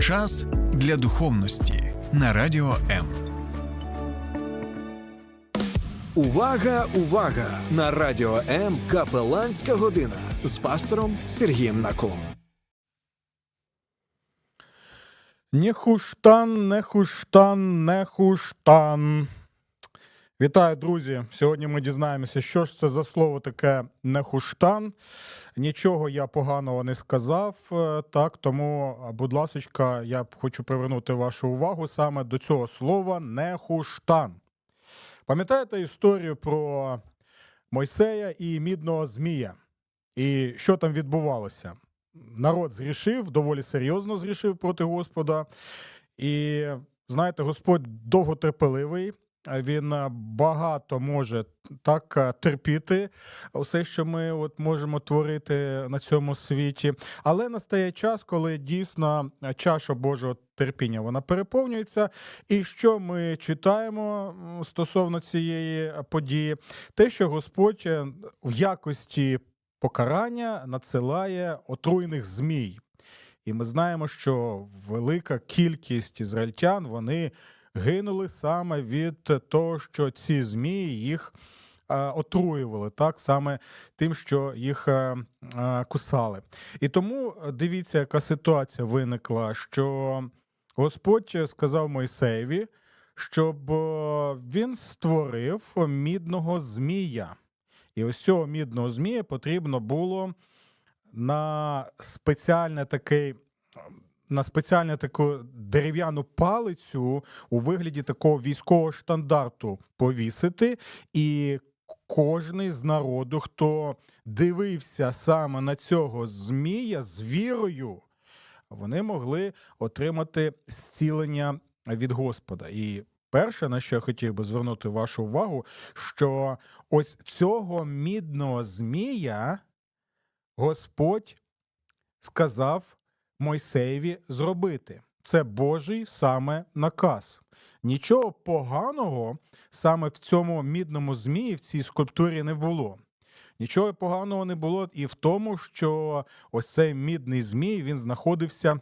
Час для духовності на радіо М. Увага, увага! На радіо М капеланська година з пастором Сергієм Наколом. Не хуштан, не хуштан, не хуштан. Вітаю, друзі! Сьогодні ми дізнаємося, що ж це за слово таке нехуштан. Нічого я поганого не сказав. е, Так, тому, будь ласочка, я хочу привернути вашу увагу саме до цього слова нехуштан. Пам'ятаєте історію про Мойсея і мідного Змія? І що там відбувалося? Народ зрішив, доволі серйозно зрішив проти Господа. І знаєте, Господь довготерпеливий. Він е, багато може так е, терпіти все, що ми от можемо творити на цьому світі. Але настає час, коли дійсно е, чаша Божого терпіння вона переповнюється. І що ми читаємо стосовно цієї події? Те, що Господь в якості покарання надсилає отруйних змій. І ми знаємо, що велика кількість ізраїльтян вони гинули саме від того, що ці змії їх е, отруювали, так саме тим, що їх е, е, кусали. І тому дивіться, яка ситуація виникла, що Господь сказав Мойсеєві, щоб він створив мідного змія. І ось цього мідного змія потрібно було на спеціальне такий. На спеціальну таку дерев'яну палицю у вигляді такого військового штандарту повісити, і кожний з народу, хто дивився саме на цього змія з вірою, вони могли отримати зцілення від Господа. І перше, на що я хотів би звернути вашу увагу, що ось цього мідного змія Господь сказав Мойсеєві зробити. Це Божий саме наказ. Нічого поганого саме в цьому мідному змії, в цій скульптурі не було. Нічого поганого не було і в тому, що ось цей мідний змій він знаходився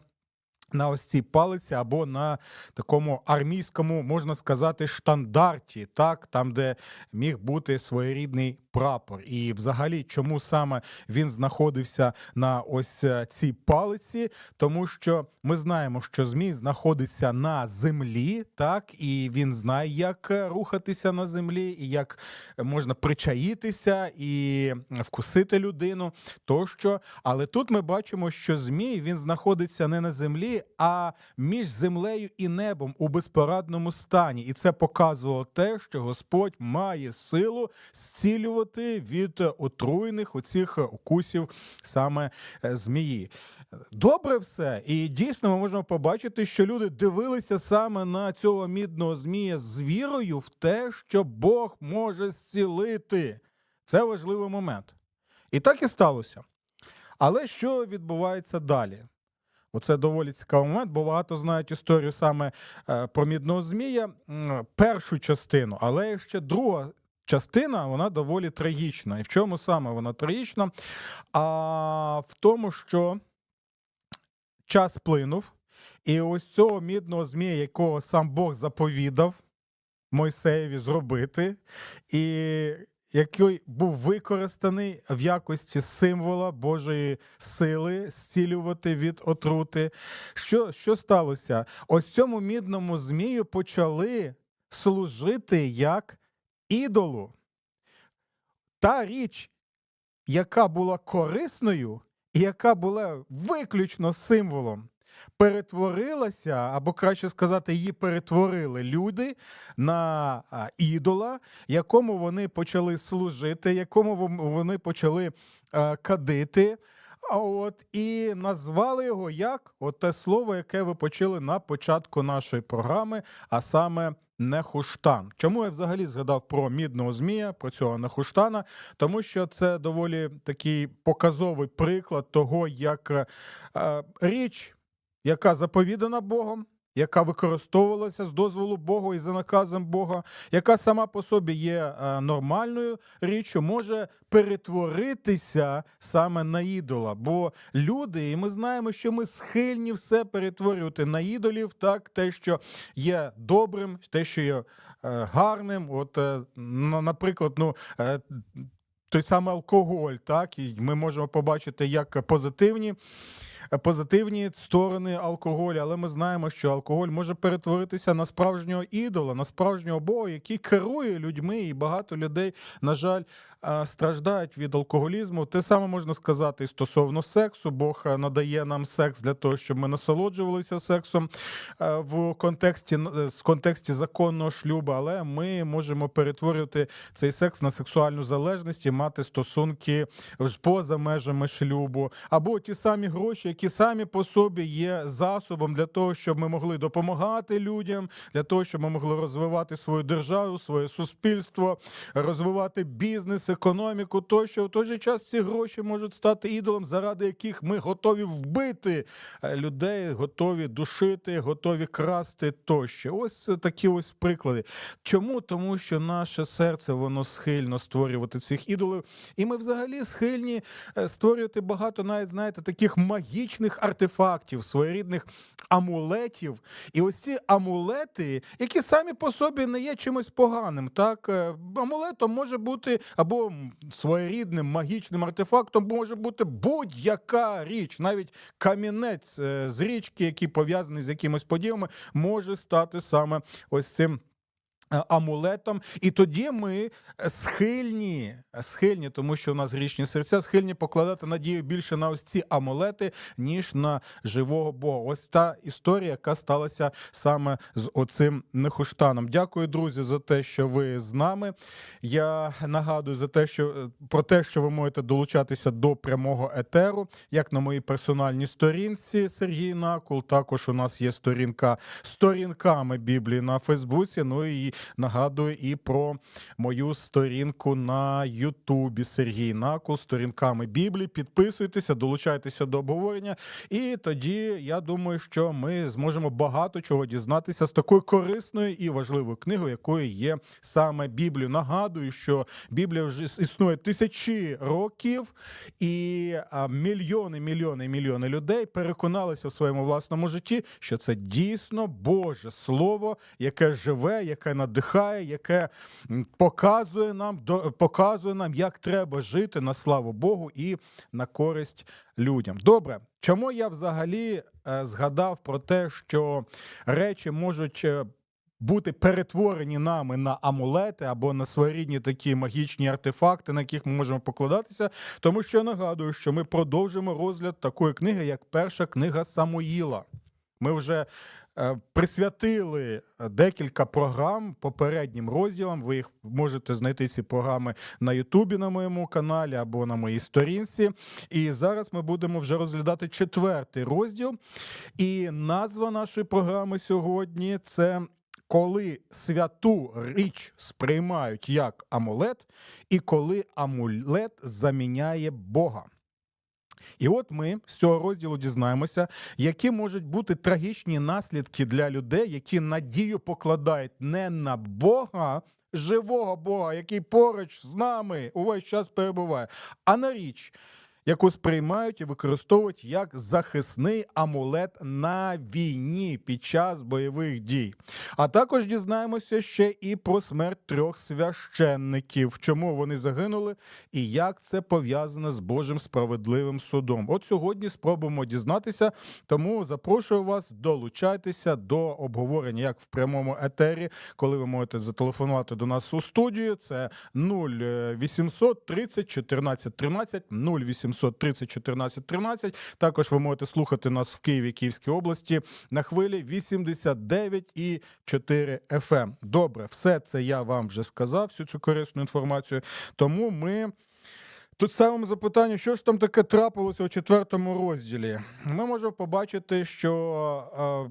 на ось цій палиці або на такому армійському, можна сказати, штандарті, так, там, де міг бути своєрідний прапор. І взагалі, чому саме він знаходився на ось е, цій палиці? Тому що ми знаємо, що змій знаходиться на землі, так, і він знає, як е, рухатися на землі, і як можна причаїтися і вкусити людину тощо. Але тут ми бачимо, що змій він знаходиться не на землі, а між землею і небом у безпорадному стані. І це показувало те, що Господь має силу зцілювати від отруйних оцих укусів саме е, змії. Добре все, і дійсно ми можемо побачити, що люди дивилися саме на цього мідного змія з вірою в те, що Бог може зцілити. Це важливий момент. І так і сталося. Але що відбувається далі? Оце доволі цікавий момент, бо багато знають історію саме е, про мідного змія, першу частину, але ще друга частина вона доволі трагічна. І в чому саме вона трагічна? А в тому, що час плинув, і ось цього мідного змія, якого сам Бог заповідав Мойсеєві зробити, і який був використаний в якості символа Божої сили зцілювати від отрути. Що, що сталося? Ось цьому мідному змію почали служити як ідолу. Та річ, яка була корисною і яка була виключно символом, перетворилася, або краще сказати, її перетворили люди на ідола, якому вони почали служити, якому вони почали кадити. А от і назвали його як от те слово, яке ви почули на початку нашої програми, а саме Нехуштан. Чому я взагалі згадав про мідного змія, про цього Нехуштана? Тому що це доволі такий показовий приклад того, як е, річ, яка заповідана Богом, яка використовувалася з дозволу Бога і за наказом Бога, яка сама по собі є е, нормальною річчю, може перетворитися саме на ідола. Бо люди, і ми знаємо, що ми схильні все перетворювати на ідолів, так те, що є добрим, те, що є е, гарним. От, е, на- наприклад, ну. той самий алкоголь, так, і ми можемо побачити як позитивні, позитивні сторони алкоголю, але ми знаємо, що алкоголь може перетворитися на справжнього ідола, на справжнього бога, який керує людьми, і багато людей, на жаль, страждають від алкоголізму. Те саме можна сказати і стосовно сексу. Бог надає нам секс для того, щоб ми насолоджувалися сексом в контексті з контексті законного шлюбу, але ми можемо перетворювати цей секс на сексуальну залежність і мати стосунки поза межами шлюбу, або ті самі гроші, які самі по собі є засобом для того, щоб ми могли допомагати людям, для того, щоб ми могли розвивати свою державу, своє суспільство, розвивати бізнес, економіку. Тощо в той же час ці гроші можуть стати ідолом, заради яких ми готові вбити е, людей, готові душити, готові красти тощо. Ось такі ось приклади. Чому? Тому що наше серце воно схильно створювати цих ідолів, і ми взагалі схильні е, створювати багато, навіть знаєте, таких магічних артефактів, своєрідних амулетів. І ось ці амулети, які самі по собі не є чимось поганим. Так, Е, амулетом може бути або своєрідним магічним артефактом може бути будь-яка річ, навіть камінець е, з річки, який пов'язаний з якимось подіями, може стати саме ось цим. Е, Амулетом, і тоді ми е, схильні, схильні, тому що у нас грішні серця, схильні покладати надію більше на ось ці амулети, ніж на живого Бога. Ось та історія, яка сталася саме з оцим Нехуштаном. Дякую, друзі, за те, що ви з нами. Я нагадую за те, що е, про те, що ви можете долучатися до прямого етеру, як на моїй персональній сторінці Сергій Накул. Також у нас є сторінка сторінками Біблії на Фейсбуці. Ну і нагадую і про мою сторінку на Ютубі Сергій Накул, сторінками Біблії. Підписуйтеся, долучайтеся до обговорення. І тоді я думаю, що ми зможемо багато чого дізнатися з такою корисною і важливою книгою, якою є саме Біблію. Нагадую, що Біблія вже існує тисячі років, і мільйони, мільйони, мільйони людей переконалися в своєму власному житті, що це дійсно Боже Слово, яке живе, яке надихає, яке показує нам, показує нам, як треба жити на славу Богу і на користь людям. Добре, чому я взагалі е, згадав про те, що речі можуть. е, бути перетворені нами на амулети або на своєрідні такі магічні артефакти, на яких ми можемо покладатися. Тому що я нагадую, що ми продовжимо розгляд такої книги, як перша книга Самуїла. Ми вже е, присвятили декілька програм попереднім розділам. Ви їх можете знайти ці програми на Ютубі на моєму каналі або на моїй сторінці. І зараз ми будемо вже розглядати четвертий розділ. І назва нашої програми сьогодні це. Коли святу річ сприймають як амулет, і коли амулет заміняє Бога. І от ми з цього розділу дізнаємося, які можуть бути трагічні наслідки для людей, які надію покладають не на Бога, живого Бога, який поруч з нами увесь час перебуває, а на річ, яку сприймають і використовують як захисний амулет на війні під час бойових дій. А також дізнаємося ще і про смерть трьох священників, чому вони загинули і як це пов'язане з Божим справедливим судом. От сьогодні спробуємо дізнатися, тому запрошую вас долучайтеся до обговорення як в прямому етері, коли ви можете зателефонувати до нас у студію. Це 0800 30 14 13, 0800 30 14 13. Також ви можете слухати нас в Києві, Київській області на хвилі 89,4 FM. Добре, все це я вам вже сказав, всю цю корисну інформацію. Тому ми. Тут ставимо запитання, що ж там таке трапилося у четвертому розділі. Ми можемо побачити, що е,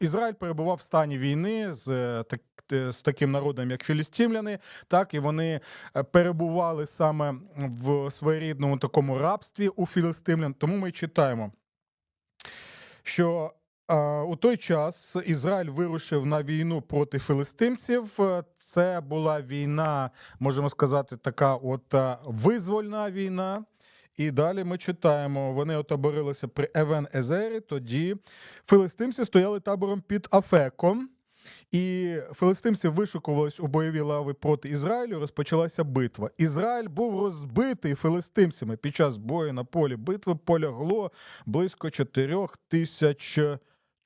Ізраїль перебував в стані війни з, е, так, е, з таким народом, як філістимляни, так і вони е, перебували саме в своєрідному такому рабстві у філістимлян. Тому ми читаємо, що а, у той час Ізраїль вирушив на війну проти филистимців. Е, Це була війна, можемо сказати, така от визвольна війна. І далі ми читаємо: вони отоборилися при Евен Езері. Тоді филистимці стояли табором під Афеком. І филистимці вишукувались у бойові лави проти Ізраїлю. Розпочалася битва. Ізраїль був розбитий филистимцями. Під час бою на полі битви полягло близько чотирьох тисяч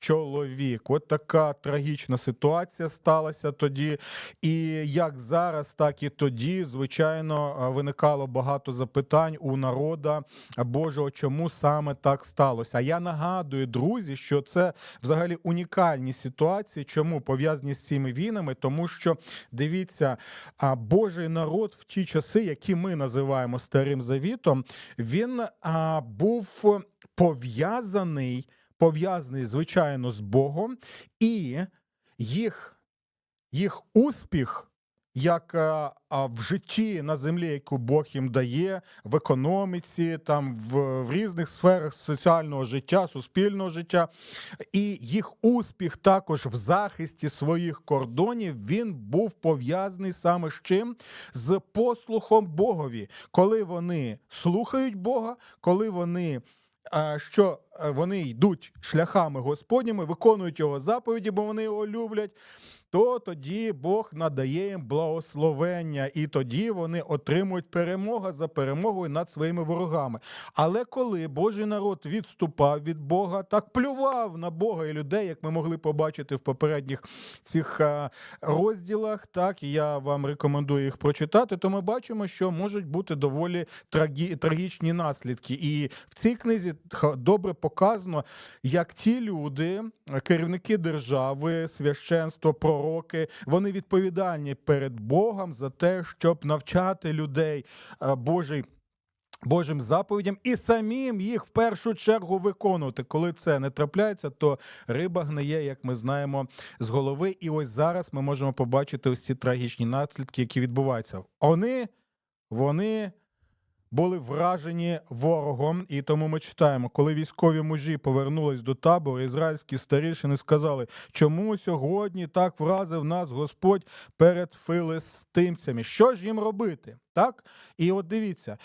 чоловік. От така трагічна ситуація сталася тоді. І як зараз, так і тоді, звичайно, виникало багато запитань у народа Божого, чому саме так сталося. А я нагадую, друзі, що це взагалі унікальні ситуації. Чому пов'язані з цими війнами? Тому що дивіться, а Божий народ в ті часи, які ми називаємо Старим Завітом, він був пов'язаний, пов'язаний, звичайно, з Богом, і їх, їх успіх. Як а, в житті на землі, яку Бог їм дає, в економіці, там в, в різних сферах соціального життя, суспільного життя, і їх успіх також в захисті своїх кордонів він був пов'язаний саме з чим? З послухом Богові, коли вони слухають Бога, коли вони. Що е, вони йдуть шляхами Господніми, виконують його заповіді, бо вони його люблять, то тоді Бог надає їм благословення, і тоді вони отримують перемогу за перемогою над своїми ворогами. Але коли Божий народ відступав від Бога, так плював на Бога і людей, як ми могли побачити в попередніх цих е, розділах, так я вам рекомендую їх прочитати, то ми бачимо, що можуть бути доволі трагі, трагічні наслідки. І в цій книзі добре показано, як ті люди, керівники держави, священство, пророки, вони відповідальні перед Богом за те, щоб навчати людей е, Божий. Божим заповідям і самим їх в першу чергу виконувати. Коли це не трапляється, то риба гниє, як ми знаємо, з голови. І ось зараз ми можемо побачити ось ці трагічні наслідки, які відбуваються. Вони, вони були вражені ворогом, і тому ми читаємо, коли військові мужі повернулись до табору, ізраїльські старішини сказали, чому сьогодні так вразив нас Господь перед филистимцями? Що ж їм робити? Так, і от дивіться,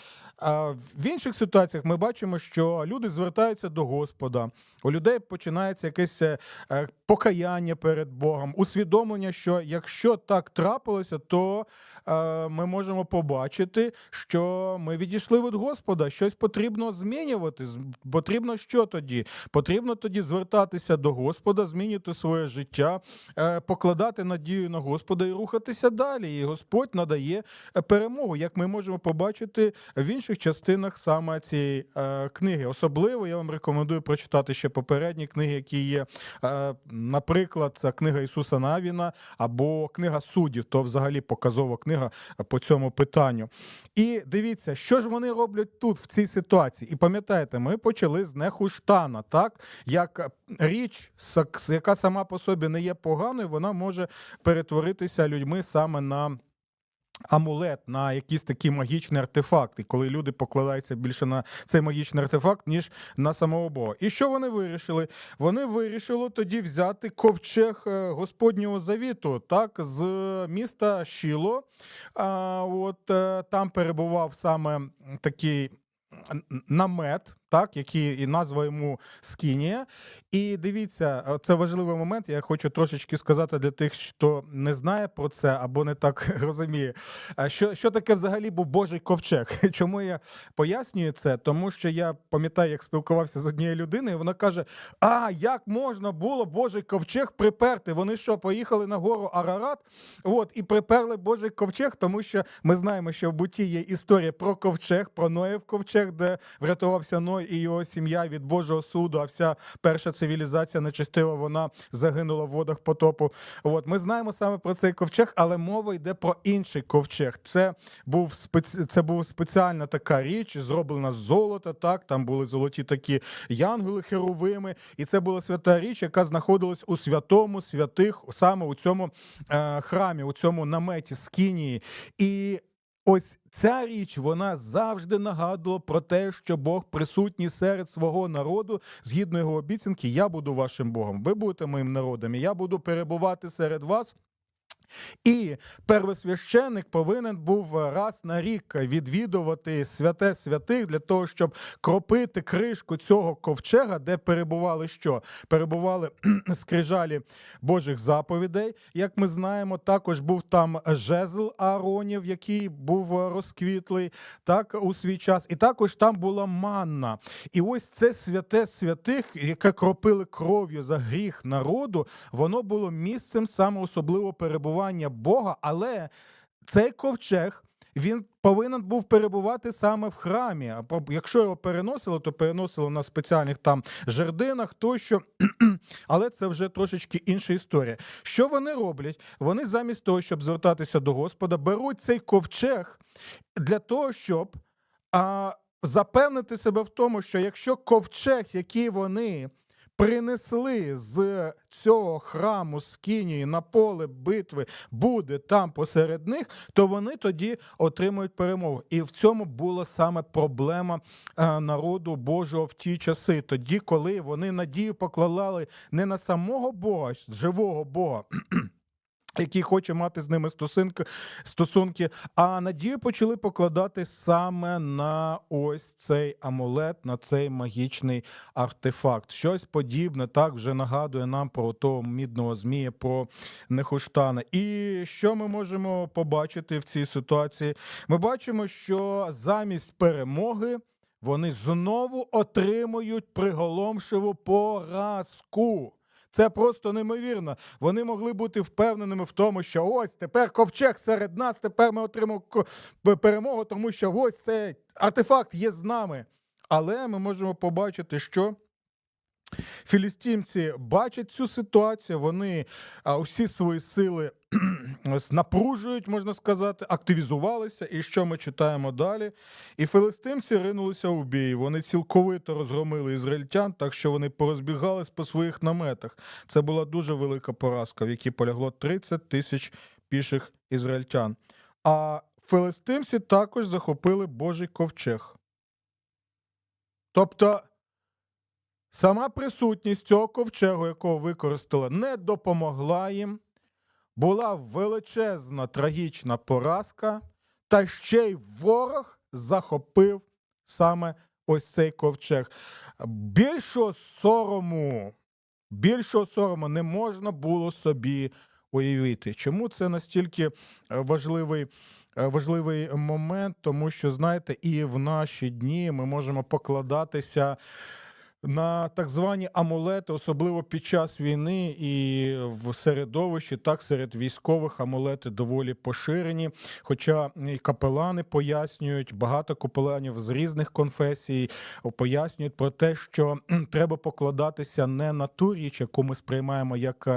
в інших ситуаціях ми бачимо, що люди звертаються до Господа, у людей починається якесь е, е, покаяння перед Богом, усвідомлення, що якщо так трапилося, то е, ми можемо побачити, що ми відійшли від Господа, щось потрібно змінювати. Потрібно що тоді? Потрібно тоді звертатися до Господа, змінювати своє життя, покладати надію на Господа і рухатися далі. І Господь надає перемогу, як ми можемо побачити в інших частинах саме цієї е, книги. Особливо я вам рекомендую прочитати ще попередні книги, які є. Е, наприклад, це книга Ісуса Навіна або книга суддів, то взагалі показова книга по цьому питанню. І дивіться, що ж вони роблять тут, в цій ситуації. І пам'ятаєте, ми почали з Нехуштана, так? Як річ, яка сама по собі не є поганою, вона може перетворитися людьми саме на. Амулет на якийсь такий магічний артефакт, і коли люди покладаються більше на цей магічний артефакт, ніж на самого Бога. І що вони вирішили? Вони вирішили тоді взяти ковчег е, Господнього завіту, так, з міста Шіло. А, от е, там перебував саме такий намет, так, який і назва йому Скінія. І дивіться, е, це важливий момент. Я хочу трошечки сказати для тих, хто не знає про це або не так розуміє. Що, що таке взагалі був Божий ковчег? Чому я пояснюю це? Тому що я пам'ятаю, як спілкувався з однією людиною, вона каже: А як можна було Божий ковчег приперти? Вони що, поїхали на гору Арарат? От і приперли Божий ковчег, тому що ми знаємо, що в буті є історія про ковчег, про Ноєв ковчег, де врятувався Ной і його сім'я від Божого суду. А вся перша цивілізація нечестива, вона загинула в водах потопу. От ми знаємо саме про цей ковчег, але мова йде про інший ковчег. Це був спеці... це був спеціальна така річ, зроблена з золота. Так там були золоті такі янголи херовими, і це була свята річ, яка знаходилась у святому святих, саме у цьому е, храмі, у цьому наметі Скінії. І ось ця річ вона завжди нагадувала про те, що Бог присутній серед свого народу, згідно його обіцянки, я буду вашим Богом. Ви будете моїм народом, і я буду перебувати серед вас. І первосвященик повинен був раз на рік відвідувати святе святих для того, щоб кропити кришку цього ковчега, де перебували що? Перебували скрижалі Божих заповідей. Як ми знаємо, також був там жезл Ааронів, який був розквітлий так у свій час. І також там була манна. І ось це святе святих, яке кропили кров'ю за гріх народу, воно було місцем саме особливого перебування Бога, але цей ковчег. Він повинен був перебувати саме в храмі. Якщо його переносили, то переносили на спеціальних там жердинах, тощо. Але це вже трошечки інша історія. Що вони роблять? Вони замість того, щоб звертатися до Господа, беруть цей ковчег для того, щоб а, запевнити себе в тому, що якщо ковчег, який вони принесли з цього храму з Кінії на поле битви, буде там посеред них, то вони тоді отримують перемогу. І в цьому була саме проблема е, народу Божого в ті часи, тоді, коли вони надію покладали не на самого Бога, живого Бога. Який хоче мати з ними стосунки, стосунки, а надію почали покладати саме на ось цей амулет, на цей магічний артефакт. Щось подібне так вже нагадує нам про того мідного змія, про Нехуштана. І що ми можемо побачити в цій ситуації? Ми бачимо, що замість перемоги вони знову отримують приголомшиву поразку. Це просто неймовірно. Вони могли бути впевненими в тому, що ось тепер ковчег серед нас, тепер ми отримаємо перемогу, тому що ось цей артефакт є з нами. Але ми можемо побачити, що філістимці бачать цю ситуацію, вони усі свої сили напружують, можна сказати, активізувалися. І що ми читаємо далі? І филистимці ринулися у бій. Вони цілковито розгромили ізраїльтян, так що вони порозбігались по своїх наметах. Це була дуже велика поразка, в якій полягло 30 тисяч піших ізраїльтян. А филистимці також захопили Божий ковчег. Тобто сама присутність цього ковчегу, якого використали, не допомогла їм. Була величезна трагічна поразка, та ще й ворог захопив саме ось цей ковчег. Більшого сорому, більшого сорому не можна було собі уявити. Чому це настільки е, важливий? е, Важливий момент, тому що знаєте, і в наші дні ми можемо покладатися на так звані амулети, особливо під час війни і в середовищі, так серед військових амулети доволі поширені. Хоча і капелани пояснюють, багато капеланів з різних конфесій пояснюють про те, що треба покладатися не на ту річ, яку ми сприймаємо як,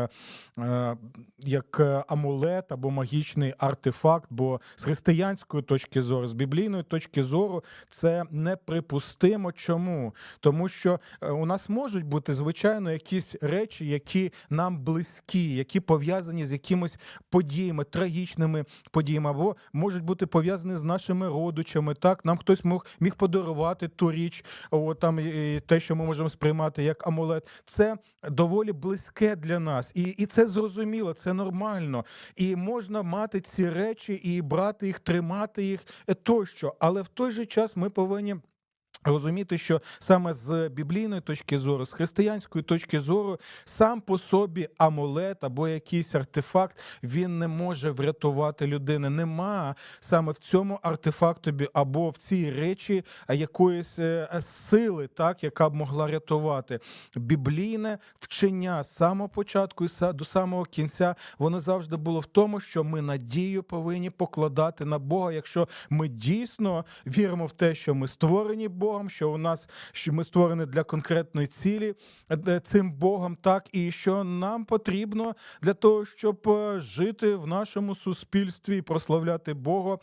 е, як амулет або магічний артефакт. Бо з християнської точки зору, з біблійної точки зору, це неприпустимо. Чому? Тому що у нас можуть бути звичайно якісь речі, які нам близькі, які пов'язані з якимись подіями, трагічними подіями, або можуть бути пов'язані з нашими родичами. Так, нам хтось мог міг подарувати ту річ, о, там і те, що ми можемо сприймати як амулет. Це доволі близьке для нас, і, і це зрозуміло, це нормально. І можна мати ці речі і брати їх, тримати їх е, тощо. Але в той же час ми повинні. Розуміти, що саме з біблійної точки зору, з християнської точки зору, сам по собі амулет або якийсь артефакт він не може врятувати людини. Нема саме в цьому артефактові або в цій речі якоїсь е, е, сили, так яка б могла рятувати. Біблійне вчення з самого початку і до самого кінця воно завжди було в тому, що ми надію повинні покладати на Бога, якщо ми дійсно віримо в те, що ми створені Богом. Богом, що у нас що ми створені для конкретної цілі е, цим Богом, так і що нам потрібно для того, щоб е, жити в нашому суспільстві і прославляти Бога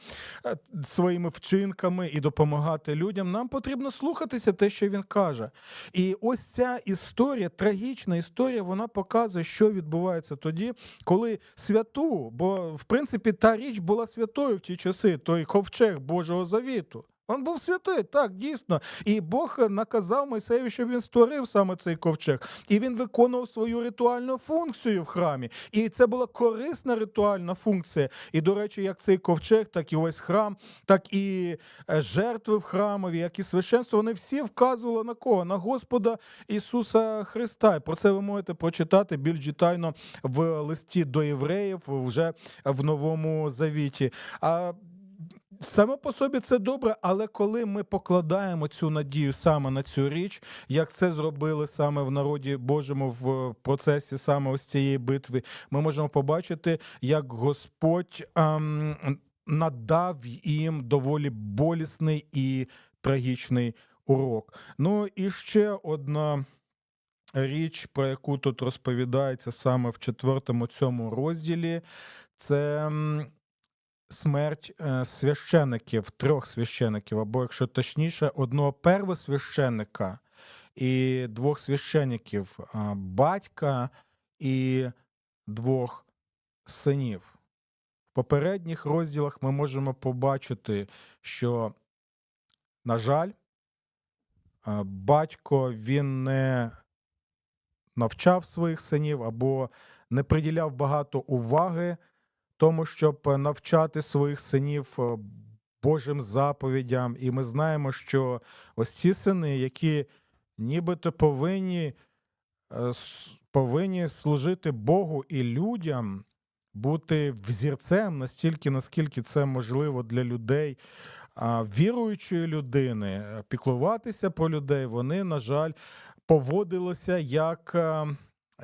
е, своїми вчинками і допомагати людям. Нам потрібно слухатися те, що він каже. І ось ця історія, трагічна історія, вона показує, що відбувається тоді, коли святу, бо в принципі та річ була святою в ті часи, той ковчег Божого завіту. Він був святий, так, дійсно. І Бог наказав Мойсеєві, щоб він створив саме цей ковчег. І він виконував свою ритуальну функцію в храмі. І це була корисна ритуальна функція. І, до речі, як цей ковчег, так і ось храм, так і е, жертви в храмові, як і священство, вони всі вказували на кого? На Господа Ісуса Христа. І про це ви можете прочитати більш детально в листі до євреїв вже в Новому Завіті. А Саме по собі це добре, але коли ми покладаємо цю надію саме на цю річ, як це зробили саме в народі Божому в процесі саме ось цієї битви, ми можемо побачити, як Господь ем, надав їм доволі болісний і трагічний урок. Ну і ще одна. Річ, про яку тут розповідається саме в четвертому цьому розділі, це смерть е, священиків, трьох священиків, або, якщо точніше, одного первосвященика і двох священиків, батька і двох синів. В попередніх розділах ми можемо побачити, що, на жаль, батько він не навчав своїх синів або не приділяв багато уваги тому, щоб е, навчати своїх синів е, Божим заповідям. І ми знаємо, що ось ці сини, які нібито повинні, е, повинні служити Богу і людям, бути взірцем настільки, наскільки це можливо для людей, віруючої людини, піклуватися про людей, вони, на жаль, поводилися як.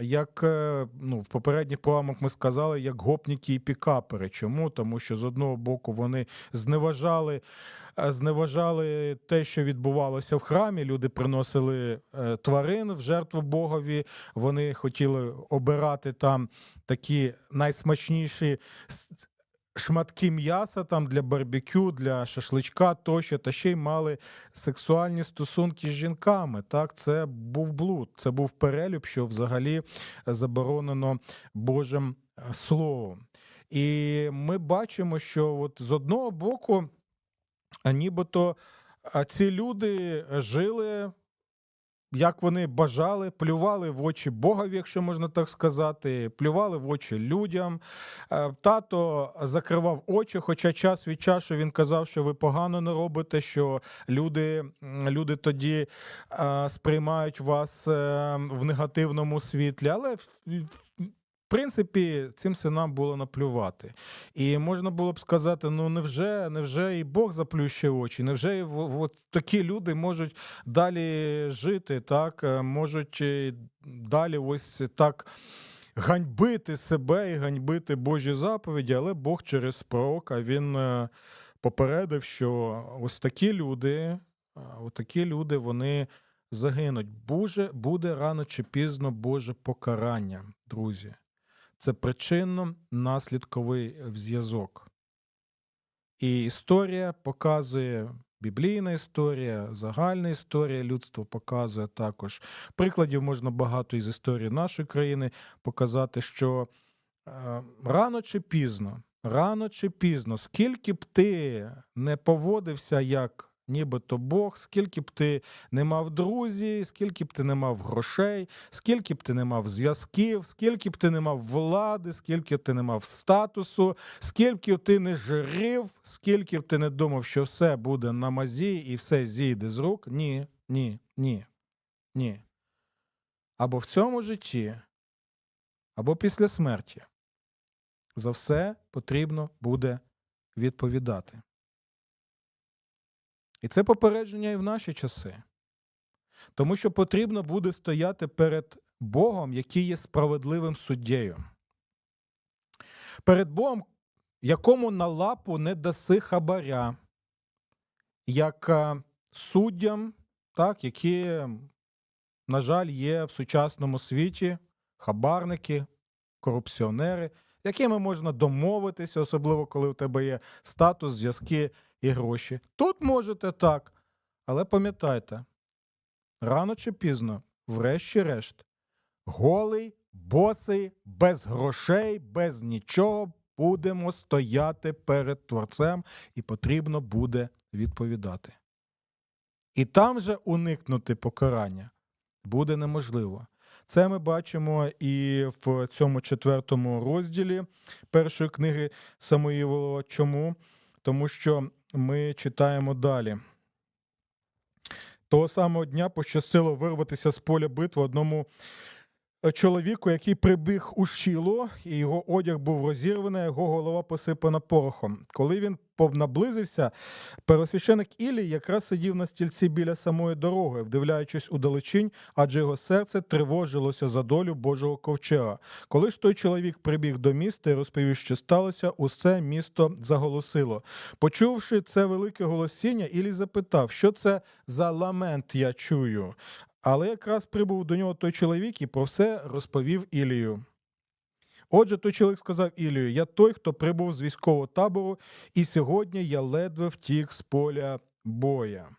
Як е, ну, в попередніх програмах ми сказали, як гопніки і пікапери. Чому? Тому що з одного боку вони зневажали, е, зневажали те, що відбувалося в храмі. Люди приносили е, тварин в жертву Богові. Вони хотіли обирати там такі найсмачніші шматки м'яса там для барбекю, для шашличка тощо, та ще й мали сексуальні стосунки з жінками. Так, це був блуд, це був перелюб, що взагалі заборонено Божим е, словом. І ми бачимо, що от з одного боку, нібито ці люди жили. Як вони бажали, плювали в очі Богові, якщо можна так сказати, плювали в очі людям. Е, Тато закривав очі, хоча час від часу він казав, що ви погано не робите, що люди, люди тоді е, сприймають вас е, в негативному світлі. Але в, принципі цим синам було наплювати. І можна було б сказати: ну невже, невже і Бог заплющує очі? Невже і в- от такі люди можуть далі жити, так е, можуть е, далі ось так ганьбити себе і ганьбити Божі заповіді, але Бог через пророка він е, попередив, що ось такі люди, ось такі люди вони загинуть. Боже, буде рано чи пізно Боже покарання, друзі. Це причинно-наслідковий зв'язок. І історія показує, біблійна історія, загальна історія людства показує також. Прикладів можна багато із історії нашої країни показати, що е, рано чи пізно, рано чи пізно, скільки б ти не поводився як нібито Бог, скільки б ти не мав друзів, скільки б ти не мав грошей, скільки б ти не мав зв'язків, скільки б ти не мав влади, скільки б ти не мав статусу, скільки б ти не жирів, скільки б ти не думав, що все буде на мазі і все зійде з рук. Ні, ні, ні, ні. Або в цьому житті, або після смерті. За все потрібно буде відповідати. І це попередження і в наші часи. Тому що потрібно буде стояти перед Богом, який є справедливим суддєю. Перед Богом, якому на лапу не даси хабаря, як суддям, так, які, на жаль, є в сучасному світі, хабарники, корупціонери, якими можна домовитися, особливо коли в тебе є статус, зв'язки і гроші. Тут можете так, але пам'ятайте, рано чи пізно, врешті-решт, голий, босий, без грошей, без нічого будемо стояти перед Творцем, і потрібно буде відповідати. І там же уникнути покарання буде неможливо. Це ми бачимо і в цьому четвертому розділі першої книги Самоїлова. Чому? Тому що ми читаємо далі. Того самого дня пощастило вирватися з поля битви одному чоловіку, який прибіг у щіло, і його одяг був розірваний, його голова посипана порохом. Коли він наблизився, первосвященик Ілій якраз сидів на стільці біля самої дороги, вдивляючись у далечінь, адже його серце тривожилося за долю Божого ковчега. Коли ж той чоловік прибіг до міста і розповів, що сталося, усе місто заголосило. Почувши це велике голосіння, Ілій запитав, що це за ламент я чую. Але якраз прибув до нього той чоловік і про все розповів Ілію. Отже, той чоловік сказав Ілію: Я той, хто прибув з військового табору, і сьогодні я ледве втік з поля боя.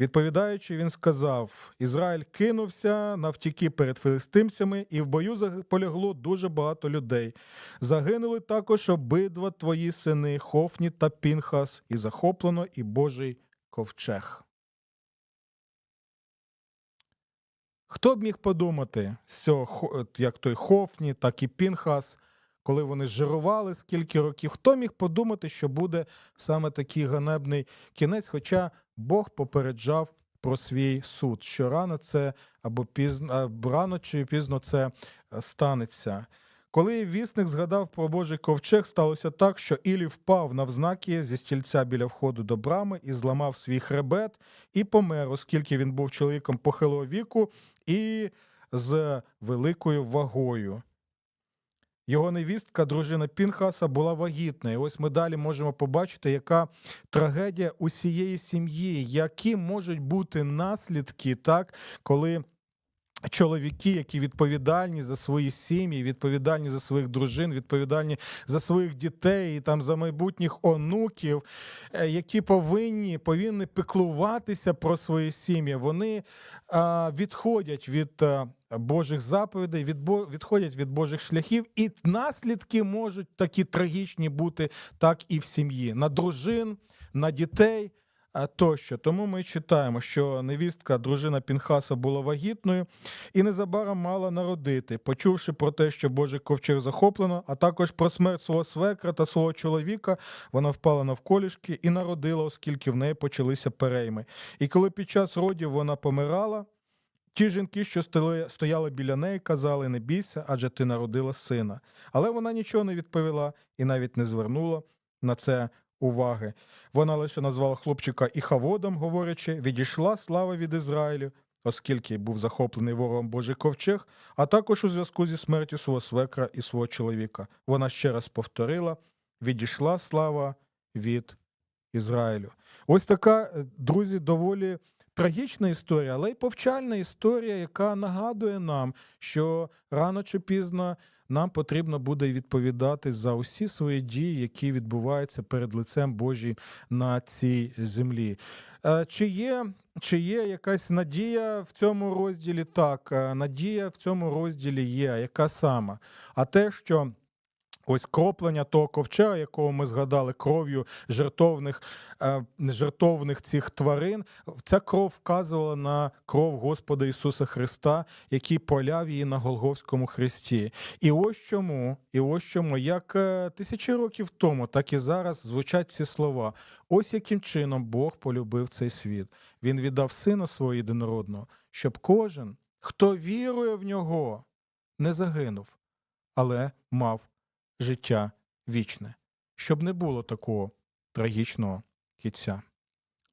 Відповідаючи, він сказав: Ізраїль кинувся навтіки перед филистимцями, і в бою полягло дуже багато людей. Загинули також обидва твої сини Хофні та Пінхас, і захоплено і Божий ковчег. Хто б міг подумати з цього, як той Хофні, так і Пінхас, коли вони жирували скільки років, хто міг подумати, що буде саме такий ганебний кінець, хоча Бог попереджав про свій суд, що рано це або пізно, рано чи пізно це е, станеться. Коли вісник згадав про Божий ковчег, сталося так, що Ілі впав навзнаки зі стільця біля входу до брами і зламав свій хребет і помер, оскільки він був чоловіком похилого віку і з великою вагою. Його невістка, дружина Пінхаса, була вагітна. І ось ми далі можемо побачити, яка трагедія усієї сім'ї, які можуть бути наслідки, так, коли чоловіки, які відповідальні за свої сім'ї, відповідальні за своїх дружин, відповідальні за своїх дітей там за майбутніх онуків, е, які повинні повинні піклуватися про свої сім'ї, вони відходять від Божих заповідей, відходять від Божих шляхів, і наслідки можуть такі трагічні бути, так і в сім'ї на дружин, на дітей. А, Тощо, тому ми читаємо, що невістка, дружина Пінхаса була вагітною і незабаром мала народити, почувши про те, що Божий ковчег захоплено, а також про смерть свого свекра та свого чоловіка, вона впала навколішки і народила, оскільки в неї почалися перейми. І коли під час родів вона помирала, ті жінки, що стояли біля неї, казали: не бійся, адже ти народила сина. Але вона нічого не відповіла і навіть не звернула на це уваги. Вона лише назвала хлопчика Іхаводом, говорячи, відійшла слава від Ізраїлю, оскільки був захоплений ворогом Божий ковчег, а також у зв'язку зі смертю свого свекра і свого чоловіка. Вона ще раз повторила: відійшла слава від Ізраїлю. Ось така, е, друзі, доволі трагічна історія, але й повчальна історія, яка нагадує нам, що рано чи пізно нам потрібно буде відповідати за усі свої дії, які відбуваються перед лицем Божі на цій землі. Е, Чи є, чи є якась надія в цьому розділі? Так, е, надія в цьому розділі є. Яка сама? А те, що Ось кроплення того ковчега, якого ми згадали, кров'ю жертовних, е, жертовних цих тварин, ця кров вказувала на кров Господа Ісуса Христа, який поляв її на Голговському хресті. І ось чому, і ось чому, як е, тисячі років тому, так і зараз звучать ці слова. Ось яким чином Бог полюбив цей світ. Він віддав сина свого єдинородного, щоб кожен, хто вірує в нього, не загинув, але мав життя вічне, щоб не було такого трагічного кінця.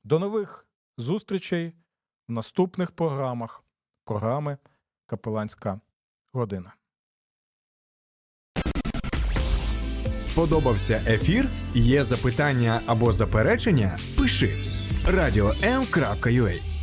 До нових зустрічей в наступних програмах програми Капеланська година. Сподобався ефір? Є запитання або заперечення? Пиши радіом.ua